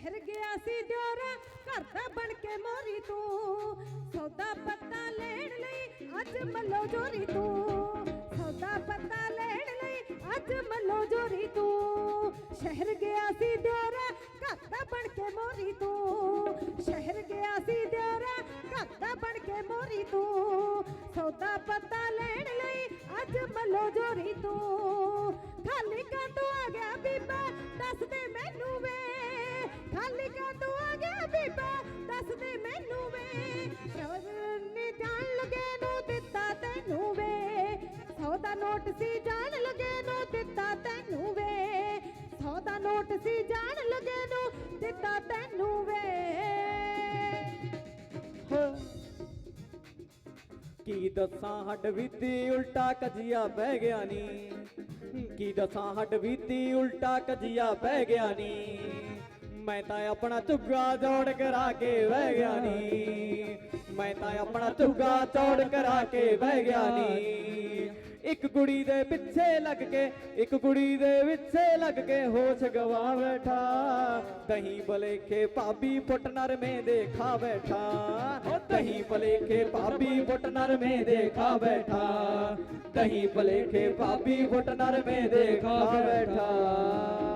ਸ਼ਹਿਰ ਗਿਆ ਸੀ ਦਿਓਰਾ ਘਰ ਦਾ ਬਣ ਕੇ ਮੋਰੀ ਤੂੰ। ਸੌਦਾ ਪੱਤਾ ਲੈਣ ਲਈ ਅੱਜ ਮੱਲੋ ਜੋਰੀ ਤੂੰ। ਸੌਦਾ ਪੱਤਾ ਲੈਣ ਲਈ ਅੱਜ ਮੱਲੋ ਜੋਰੀ ਤੂੰ। ਸ਼ਹਿਰ ਗਿਆ ਸੀ ਦਿਓਰਾ ਘਰ ਦਾ ਬਣ ਕੇ ਮੋਰੀ ਤੂੰ। ਸ਼ਹਿਰ ਗਿਆ ਸੀ ਦਿਓਰਾ ਘਰ ਦਾ ਬਣ ਕੇ ਮੋਰੀ ਤੂੰ। ਸੌਦਾ ਪੱਤਾ ਲੈਣ ਲਈ ਅੱਜ ਮੱਲੋ ਜੋਰੀ ਤੂੰ। ਖਾਲੀ ਕਾ ਆ ਗਿਆ ਬੀਬਾ, ਦੱਸ ਦੇ ਮੈਨੂੰ ਵੇ ਬੀਬਾ ਦੱਸ ਮੈਨੂੰ ਵੇ। ਸਵਰਨੀ ਜਾਣ ਲਗੇ ਨੂੰ ਦਿੱਤਾ ਤੈਨੂੰ ਵੇ। ਸੌ ਦਾ ਨੋਟ ਸੀ ਜਾਣ ਲਗੇ ਨੂੰ ਦਿੱਤਾ ਤੈਨੂੰ ਵੇ। ਸੌ ਦਾ ਨੋਟ ਸੀ ਜਾਣ ਲਗੇ ਨੂੰ ਦਿੱਤਾ ਤੈਨੂੰ ਵੇ। ਕੀ ਦੱਸਾਂ, ਹੱਡ ਵੀਤੀ ਉਲਟਾ ਕਜੀਆ ਬਹਿ ਗਿਆ ਨੀ। ਕੀ ਦੱਸਾਂ, ਹੱਡ ਬੀਤੀ ਉਲਟਾ ਕਜੀਆ ਬਹਿ ਗਿਆ ਨੀ। ਮੈਂ ਤਾਂ ਆਪਣਾ ਝੁੱਗਾ ਜੋੜ ਕਰਾ ਕੇ ਬਹਿ ਗਿਆ ਨੀ। ਮੈਂ ਤਾਂ ਆਪਣਾ ਝੁੱਗਾ ਜੋੜ ਕਰਾ ਕੇ ਬਹਿ ਗਿਆ ਨੀ। ਇੱਕ ਕੁੜੀ ਦੇ ਪਿੱਛੇ ਲੱਗ ਕੇ, ਇੱਕ ਕੁੜੀ ਦੇ ਪਿੱਛੇ ਲੱਗ ਕੇ ਹੋਸ਼ ਗਵਾ ਬੈਠਾ। ਦਹੀਂ ਬਲੇਖੇ ਭਾਬੀ ਪੁੱਟ ਨਰਮੇ ਦੇ ਖਾ ਬੈਠਾ। ਓ ਦਹੀਂ ਬਲੇਖੇ ਭਾਬੀ ਪੁੱਟ ਨਰਮੇ ਦੇ ਖਾ ਬੈਠਾ। ਦਹੀਂ ਬਲੇਖੇ ਭਾਬੀ ਪੁੱਟ ਨਰਮੇ ਦੇ ਖਾ ਬੈਠਾ।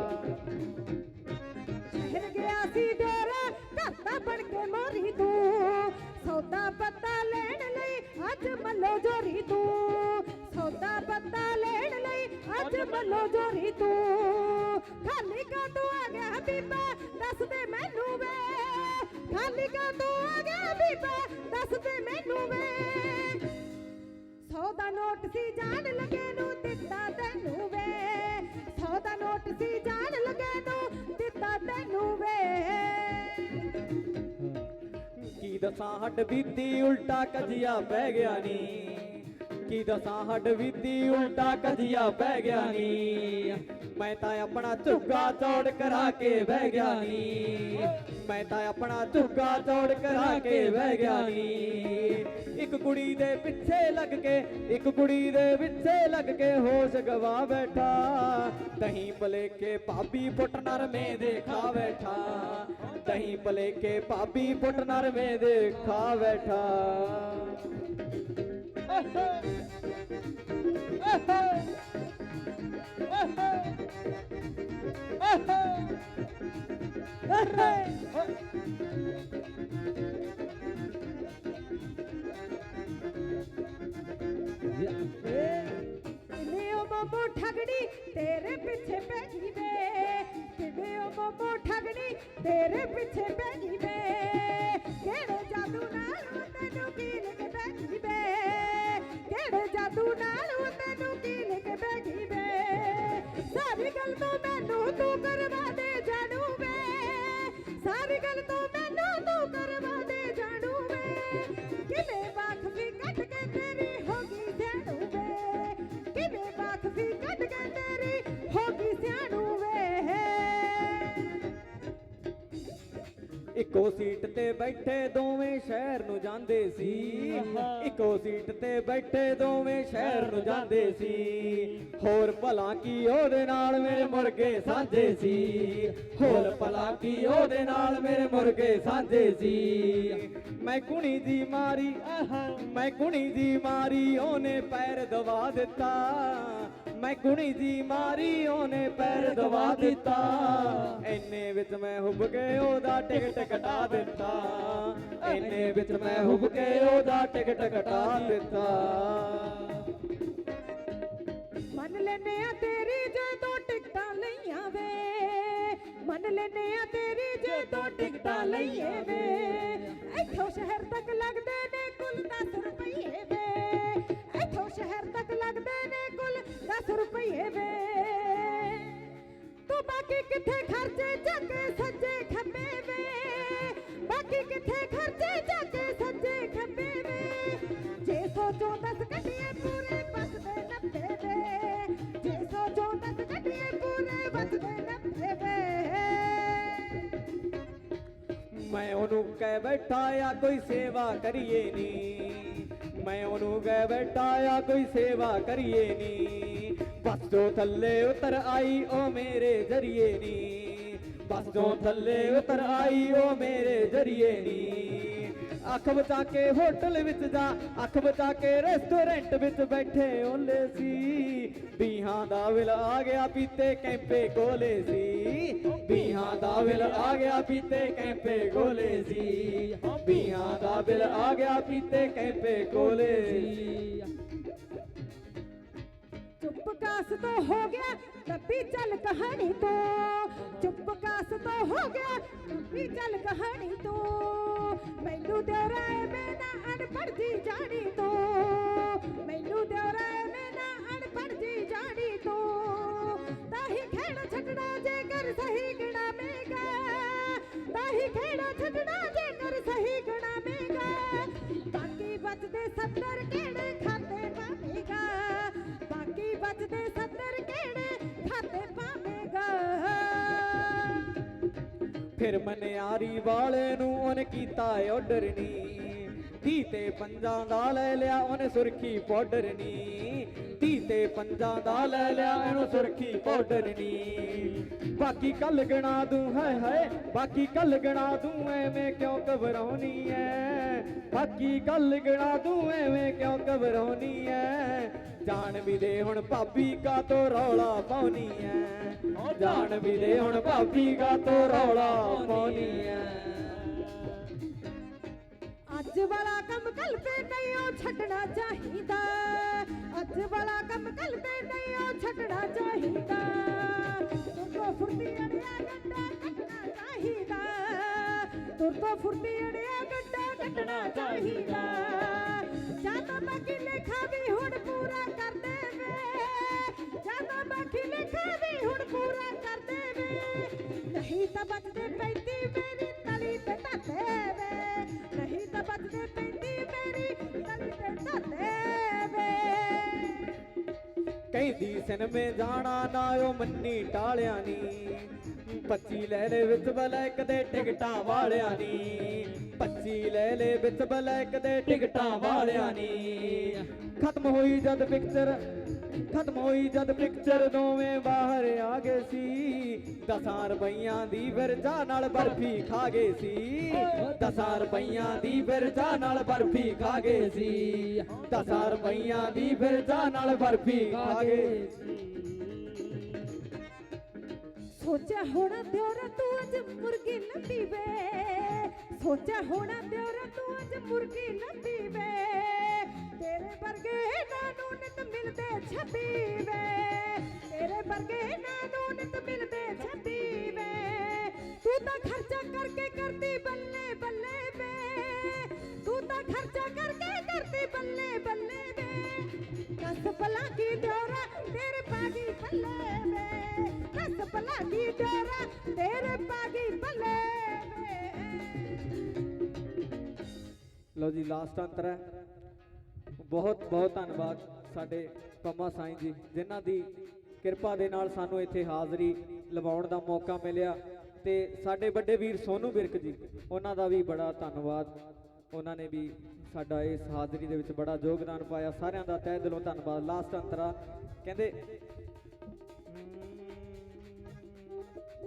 ਮੱਲੋ ਜੋਰੀ ਤੂੰ, ਸੌਦਾ ਪੱਤਾ ਲੈਣ ਲਈ ਅੱਜ ਮੱਲੋ ਜੋਰੀ ਤੂੰ। ਖਾਲੀ ਕਾ ਤੂੰ ਆ ਗਿਆ ਬੀਬਾ ਦੱਸ ਦੇ ਮੈਨੂੰ ਵੇ। ਖਾਲੀ ਕਾ ਤੂੰ ਆ ਗਿਆ ਬੀਬਾ ਦੱਸ ਦੇ ਮੈਨੂੰ ਵੇ। ਸੌ ਦਾ ਨੋਟ ਸੀ ਜਾਣ ਲਗੇ ਨੂੰ ਦਿੱਤਾ ਤੈਨੂੰ ਵੇ। ਸੌ ਦਾ ਨੋਟ ਸੀ ਜਾਣ ਲਗੇ ਨੂੰ ਦਿੱਤਾ ਤੈਨੂੰ ਵੇ। ਦੱਸਾਂ ਹੱਡ ਬੀਤੀ ਉਲਟਾ ਕਜੀਆ ਬਹਿ ਗਿਆ ਨੀ। ਕੀ ਦੱਸਾਂ ਹੱਡ ਬੀਤੀ ਉਲਟਾ ਕਜੀਆ ਬਹਿ ਗਿਆ ਨੀ। ਮੈਂ ਤਾਂ ਆਪਣਾ ਝੁੱਗਾ ਚੌੜ ਕਰਾ ਕੇ ਬਹਿ ਗਿਆ ਨੀ। ਮੈਂ ਤਾਂ ਆਪਣਾ ਝੁੱਗਾ ਚੌੜ ਕਰਾ ਕੇ ਬਹਿ ਗਿਆ ਨੀ। ਇੱਕ ਕੁੜੀ ਦੇ ਪਿੱਛੇ ਲੱਗ ਕੇ, ਇੱਕ ਕੁੜੀ ਦੇ ਪਿੱਛੇ ਲੱਗ ਕੇ ਹੋਸ਼ ਗਵਾ ਬੈਠਾ। ਦਹੀਂ ਭਲੇਖੇ ਭਾਬੀ ਪੁੱਟ ਨਰਮੇ ਦੇ ਖਾ ਬੈਠਾ। ਦਹੀਂ ਭਲੇਖੇ ਭਾਬੀ ਪੁੱਟ ਨਰਮੇ ਦੇ ਖਾ ਬੈਠਾ। ਕਿਵੇਂ ਉਹ ਮੋਮੋ ਠਗੜੀ ਤੇਰੇ ਪਿੱਛੇ ਪੈ ਗਈ ਵੇ। ਕਿਵੇਂ ਉਹ ਮੋਮੋ ਤੇਰੇ ਪਿੱਛੇ ਪੈ ਗਈ ਵੇ। ਇੱਕੋ ਸੀਟ ਤੇ ਬੈਠੇ ਦੋਵੇਂ ਸ਼ਹਿਰ ਨੂੰ ਜਾਂਦੇ ਸੀ। ਇੱਕੋ ਸੀਟ ਤੇ ਬੈਠੇ ਦੋਵੇਂ ਸ਼ਹਿਰ ਨੂੰ ਜਾਂਦੇ ਸੀ। ਹੋਰ ਭਲਾ ਕੀ ਉਹਦੇ ਨਾਲ ਮੇਰੇ ਮੁਰਗੇ ਸਾਂਝੇ ਸੀ। ਹੋਰ ਭਲਾ ਕੀ ਉਹਦੇ ਨਾਲ ਮੇਰੇ ਮੁਰਗੇ ਸਾਂਝੇ ਸੀ। ਮੈਂ ਕੁਣੀ ਦੀ ਮਾਰੀ, ਮੈਂ ਕੁਣੀ ਦੀ ਮਾਰੀ, ਉਹਨੇ ਪੈਰ ਦਵਾ ਦਿੱਤਾ। ਮੈਂ ਕੁਣੀ ਦੀ ਮਾਰੀ, ਉਹਨੇ ਪੈਰ ਦਵਾ ਦਿੱਤਾ। ਐਨੇ ਵਿੱਚ ਮੈਂ ਹੁੱਬ ਕੇ ਉਹਦਾ ਟਿਕਟ ਕਟਾ ਦਿੱਤਾ ਐਨੇ ਵਿੱਚ ਮੈਂ ਹੁੱਬ ਕੇ ਉਹਦਾ ਟਿਕਟ ਕਟਾ ਦਿੱਤਾ ਮੰਨ ਲੈਨੇ ਆ ਤੇਰੀ ਜੇ ਦੋ ਟਿਕਟਾਂ ਲਈਆਂ ਵੇ ਮੰਨ ਲੈਨੇ ਆ ਤੇਰੀ ਜੇ ਦੋ ਟਿਕਟਾਂ ਲਈਏ ਵੇ ਇੱਥੋਂ ਸ਼ਹਿਰ ਤੱਕ ਲੱਗਦੇ ਨੇ ਕੁੱਲ 10 ਰੁਪਏ ਵੇ ਇੱਥੋਂ ਸ਼ਹਿਰ ਤੱਕ ਲੱਗਦੇ ਨੇ ਕੁੱਲ 10 ਰੁਪਏ ਵੇ ਤੂੰ ਬਾਕੀ ਕਿੱਥੇ ਖਰਚੇ ਉਹਨੂੰ ਕਹਿ ਬੈਠਾ ਆ, ਕੋਈ ਸੇਵਾ ਕਰੀਏ ਨੀ। ਮੈਂ ਉਹਨੂੰ ਕਹਿ ਬੈਠਾ ਆ, ਕੋਈ ਸੇਵਾ ਕਰੀਏ ਨੀ। ਬਸ ਤੋਂ ਥੱਲੇ ਉਤਰ ਆਈ, ਉਹ ਮੇਰੇ ਜ਼ਰੀਏ ਨੀ। ਬਸ ਤੋਂ ਥੱਲੇ ਉਤਰ ਆਈ, ਉਹ ਮੇਰੇ ਜਰੀਏ ਨੀ। ਅੱਖ ਬਚਾ ਕੇ ਹੋਟਲ ਵਿੱਚ ਜਾ, ਅੱਖ ਬਚਾ ਕੇ ਰੈਸਟੋਰੈਂਟ ਵਿੱਚ ਬੈਠੇ ਓਲੇ ਸੀ। ਬੀਹਾਂ ਦਾ ਵਿਲ ਆ ਗਿਆ ਪੀਤੇ ਕੈਂਪੇ ਕੋਲੇ ਸੀ। ਬੀਹਾਂ ਦਾ ਵਿਲ ਆ ਗਿਆ ਪੀਤੇ ਕੈਂਪੇ ਕੋਲੇ ਸੀ। ਬੀਹਾਂ ਦਾ ਵਿਲ ਆ ਗਿਆ ਪੀਤੇ ਕੈਂਪੇ ਕੋਲੇ ਸੀ। ਚੁੱਪ ਕਾਸ ਤੋਂ ਹੋ ਗਿਆ ਦੱਬੀ ਚੱਲ ਕਹਾਣੀ ਤੋਂ। ਚੁੱਪ ਕਾਸ ਤੋਂ ਹੋ ਗਿਆ ਦੱਬੀ ਚੱਲ ਕਹਾਣੀ ਤੋਂ। ਮੈਨੂੰ ਦਿਉਰਾਏ ਮੈਂ ਅਨਪੜ੍ਹ ਜੀ ਜਾਣੀ ਤੋਂ। ਮੈਨੂੰ ਦਿਉਰਾਏ ਮੈਂ ਅਨਪੜ੍ਹ ਜੀ ਜਾਣੀ ਤੋਂ। ਤਾਹੀ ਖੇੜਾ ਛੱਡਣਾ ਜੇ ਕਰ ਸਹੀ ਗਣਾਵੇਂਗਾ ਤਾਹੀ ਖੇੜਾ ਛੱਡਣਾ ਜੇ ਕਰ ਸਹੀ ਗਣਾਵੇਂਗਾ ਬਾਕੀ ਬਚਦੇ 70 ਕਿਹੜੇ ਖਾਤੇ ਪਾਵੇਂਗਾ ਬਾਕੀ ਬਚਦੇ 70 ਕਿਹੜੇ ਫਿਰ ਮਨਿਆਰੀ ਵਾਲੇ ਨੂੰ ਉਹਨੇ ਕੀਤਾ ਆਰਡਰ ਨੀ। ਧੀ ਤੇ ਪੰਜਾਂ ਦਾ ਲੈ ਲਿਆ, ਉਹਨੇ ਸੁਰਖੀ ਪਾਊਡਰ ਨੀ। ਧੀ ਤੇ ਪੰਜਾਂ ਦਾ ਲੈ ਲਿਆ, ਇਹਨੂੰ ਸੁਰਖੀ ਪਾਊਡਰ ਨੀ ਬਾਕੀ ਕੱਲ ਗਣਾ ਦੂੰ ਹਾਏ ਹਾਏ ਬਾਕੀ ਕੱਲ ਗਣਾ ਦੂੰ ਐਵੇਂ ਕਿਉਂ ਘਬਰਾਉਣੀ ਐ ਬਾਕੀ ਕੱਲ ਗਣਾ ਦੂੰ ਐਵੇਂ ਕਿਉਂ ਘਬਰਾਉਣੀ ਐ ਜਾਣ ਵੀ ਦੇ ਹੁਣ ਭਾਬੀ ਕਾ ਤੋ ਰੌਲਾ ਪਾਉਣੀ ਐ ਜਾਣ ਵੀ ਦੇ ਹੁਣ ਭਾਬੀ ਕਾ ਤੋ ਰੌਲਾ ਪਾਉਣੀ ਐ ਅੱਜ ਵਾਲਾ ਕੰਮ ਕੱਲ ਤੇ ਨਹੀਂ ਉਹ ਛੱਡਣਾ ਚਾਹੀਦਾ। ਅੱਜ ਵਾਲਾ ਕੰਮ ਕੱਲ ਤੇ ਨਹੀਂ ਉਹ ਛੱਡਣਾ ਚਾਹੀਦਾ। ਤੁਰ ਫੁਰਤੀ ਅੜਿਆ ਗੰਡਾ ਕੱਟਣਾ ਚਾਹੀਦਾ। ਜਾਂ ਬਾਕੀ ਲੇਖਾ ਵੀ ਹੁਣ ਪੂਰਾ ਕਰ ਦੇਵੇ ਜਾਂ ਬਾਕੀ ਲੇਖਾ ਵੀ ਹੁਣ ਪੂਰਾ ਕਰ ਦੇਵੇ, ਨਹੀਂ ਤਾਂ ਬਚਦੇ ਪੈਂਦੀ ਕਹਿੰਦੀ ਸਿਨਮੇ ਜਾਣਾ ਨਾ, ਉਹ ਮੰਨੀ ਟਾਲਿਆ ਨੀ 25 ਲੈ ਲੈ ਵਿੱਚ ਬਲੈਕ ਦੇ ਟਿਕਟਾਂ ਵਾਲਿਆਂ ਨੀ 25 ਲੈ ਲੈ ਵਿੱਚ ਬਲੈਕ ਦੇ ਟਿਕਟਾਂ ਵਾਲਿਆਂ ਨੀ ਖਤਮ ਹੋਈ ਜਦ ਪਿਕਚਰ, ਖਤਮ ਹੋਈ ਜਦ ਪਿਕਚਰ ਦੋਵੇਂ ਬਾਹਰ ਆ ਗਏ ਸੀ। ਦਸਾਂ ਰੁਪਈਆਂ ਦੀ ਵਿਰਜਾ ਨਾਲ ਬਰਫੀ ਖਾ ਗਏ ਸੀ। ਦਸਾਂ ਰੁਪਈਆਂ ਦੀ ਵਿਰਜਾ ਨਾਲ ਬਰਫੀ ਖਾ ਗਏ ਸੀ। ਦਸਾਂ ਰੁਪਈਆਂ ਦੀ ਵਿਰਜਾ ਨਾਲ ਬਰਫੀ ਖਾ ਗਏ ਸੋਚਿਆ ਹੋਣਾ ਦਿਓਰਾ ਤੂੰ ਅੱਜ ਮੁਰਗੀ ਲੱਭੀ ਵੇ। ਸੋਚਿਆ ਹੋਣਾ ਦਿਓਰਾ ਤੂੰ ਅੱਜ ਮੁਰਗੀ ਲੱਭੀ ਵੇ। ਤੇਰੇ ਵਰਗੇ ਨਾ ਨੂੰ ਨਿਤ ਮਿਲਦੇ ਛੱਬੀ ਵੇ। ਤੇਰੇ ਵਰਗੇ ਨਾ ਨੂੰ ਨਿਤ ਮਿਲਦੇ ਛੱਬੀ ਵੇ। ਤੂੰ ਤਾਂ ਖਰਚਾ ਕਰਕੇ ਕਰਦੀ ਬੱਲੇ ਲਾਸਟ ਅੰਤਰ ਹੈ। ਬਹੁਤ ਬਹੁਤ ਧੰਨਵਾਦ ਸਾਡੇ ਪੰਮਾ ਸਾਈਂ ਜੀ, ਜਿਨ੍ਹਾਂ ਦੀ ਕਿਰਪਾ ਦੇ ਨਾਲ ਸਾਨੂੰ ਇੱਥੇ ਹਾਜ਼ਰੀ ਲਵਾਉਣ ਦਾ ਮੌਕਾ ਮਿਲਿਆ। ਤੇ ਸਾਡੇ ਵੱਡੇ ਵੀਰ ਸੋਨੂ ਬਿਰਕ ਜੀ, ਉਹਨਾਂ ਦਾ ਵੀ ਬੜਾ ਧੰਨਵਾਦ। ਉਹਨਾਂ ਨੇ ਵੀ ਸਾਡਾ ਇਸ ਹਾਜ਼ਰੀ ਦੇ ਵਿੱਚ ਬੜਾ ਯੋਗਦਾਨ ਪਾਇਆ। ਸਾਰਿਆਂ ਦਾ ਤਹਿ ਦਿਲੋਂ ਧੰਨਵਾਦ। ਲਾਸਟ ਅੰਤਰਾ ਕਹਿੰਦੇ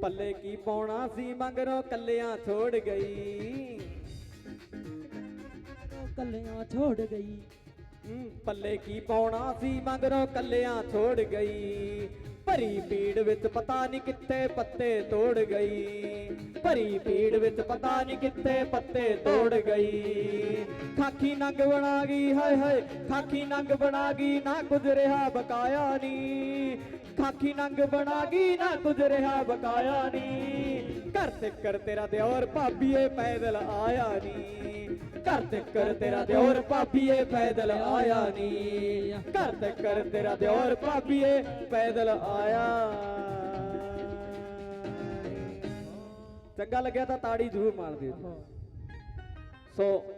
ਪੱਲੇ ਕੀ ਪਾਉਣਾ ਸੀ ਮੰਗਰੋਂ? ਕੱਲਿਆਂ ਛੋੜ ਗਈ। ਕੱਲਿਆਂ ਛੋੜ ਗਈ। ਹਮ, ਪੱਲੇ ਕੀ ਪਾਉਣਾ ਸੀ ਮੰਗਰੋਂ ਕੱਲਿਆਂ ਛੋੜ ਗਈ। ਭਰੀ ਪੀੜ ਵਿੱਚ ਪਤਾ ਨਹੀਂ ਕਿੱਥੇ ਪੱਤੇ ਤੋੜ ਗਈ। ਭਰੀ ਪੀੜ ਵਿੱਚ ਪਤਾ ਨਹੀਂ ਕਿੱਥੇ ਪੱਤੇ ਤੋੜ ਗਈ। ਖਾਕੀ ਨੰਗ ਬਣਾ ਗਈ ਹਾਏ ਹਾਏ ਖਾਕੀ ਨੰਗ ਬਣਾ ਗਈ ਨਾ ਕੁਝ ਰਿਹਾ ਬਕਾਇਆ ਨੀ। ਖਾਕੀ ਨੰਗ ਬਣਾ ਗਈ ਨਾ ਕੁਝ ਰਿਹਾ ਬਕਾਇਆ ਨੀ। ਘਰ ਤੇ ਕਰ ਤੇਰਾ ਦਿਓਰ ਭਾਬੀਏ ਪੈਦਲ ਆਇਆ ਨੀ। ਘਰ ਤੇ ਕਰ ਤੇਰਾ ਦਿਓਰ ਭਾਬੀਏ ਪੈਦਲ ਆਇਆ ਨੀ। ਘਰ ਤੇ ਕਰ ਤੇਰਾ ਦਿਓਰ ਭਾਬੀਏ ਪੈਦਲ ਆਇਆ। ਚੰਗਾ ਲੱਗਿਆ ਤਾਂ ਤਾੜੀ ਜ਼ਰੂਰ ਮਾਰ ਦਿਓ ਸੋ